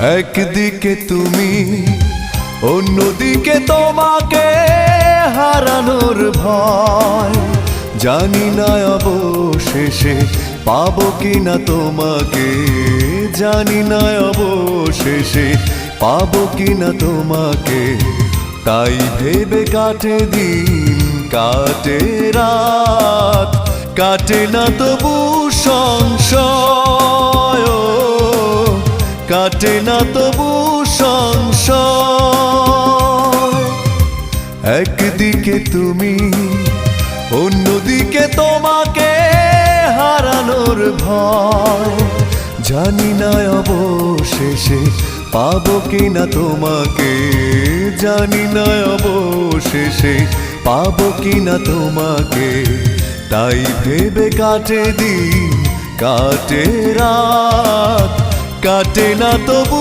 একদিকে তুমি অন্যদিকে তোমাকে হারানোর ভয়। জানি না অবশেষে পাবো কিনা তোমাকে। জানি না অবশেষে পাবো কিনা তোমাকে। তাই ভেবে কাটে দিন কাটে রাত। কাটে না তবু ও, কাটে না তবু সংশয়। একদিকে তুমি, অন্যদিকে তোমাকে হারানোর ভয়। জানি না অবশেষে পাবো কিনা তোমাকে। জানি না অবশেষে পাবো কিনা তোমাকে। তাই ভেবে কাটে দিন, কাটে রাত। কাটে না তবু